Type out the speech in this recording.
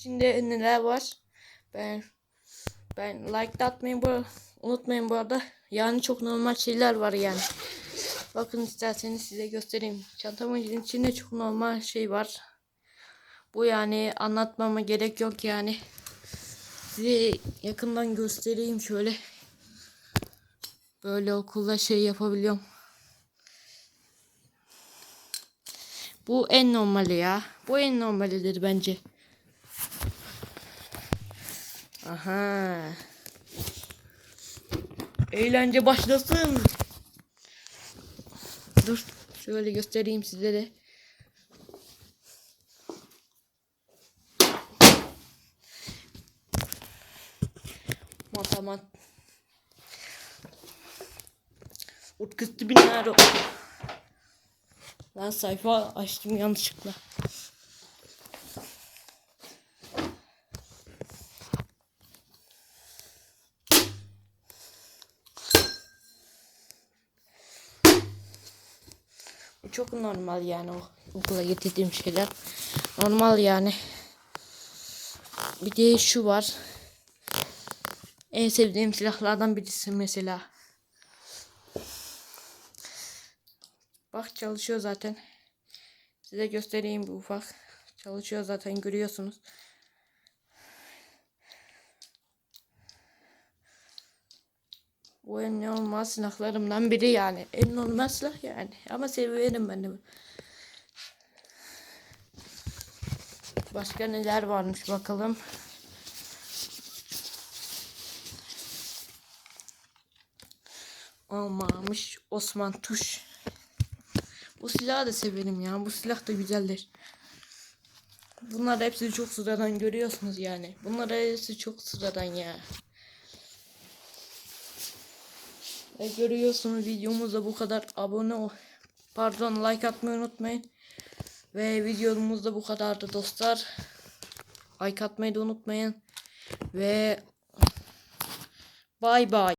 İçinde neler var? Ben ben like de atmayı bu unutmayın bu arada. Yani çok normal şeyler var yani. Bakın isterseniz size göstereyim. Çantamın içinde çok normal şey var. Bu yani anlatmama gerek yok yani. Size yakından göstereyim şöyle. Böyle okulda şey yapabiliyorum. Bu en normali ya. Bu en normalidir bence. Aha. Eğlence başlasın. Dur. Şöyle göstereyim size de. Matamat. Utkıstı binler. Ben sayfa açtım yanlışlıkla. Çok normal yani o okula getirdiğim şeyler. Normal yani. Bir de şu var. En sevdiğim silahlardan birisi mesela. Bak çalışıyor zaten. Size göstereyim bu ufak. Çalışıyor zaten görüyorsunuz. Bu en normal silahlarımdan biri yani. En normal silah yani. Ama severim ben de. Başka neler varmış bakalım. Olmamış Osman Tuş. Bu silahı da severim ya. Bu silah da güzeldir. Bunlar hepsi çok sıradan görüyorsunuz yani. Bunlar hepsi çok sıradan ya. Ve görüyorsunuz videomuzda bu kadar abone ol. Pardon like atmayı unutmayın. Ve videomuzda bu kadardı dostlar. Like atmayı da unutmayın. Ve bay bay.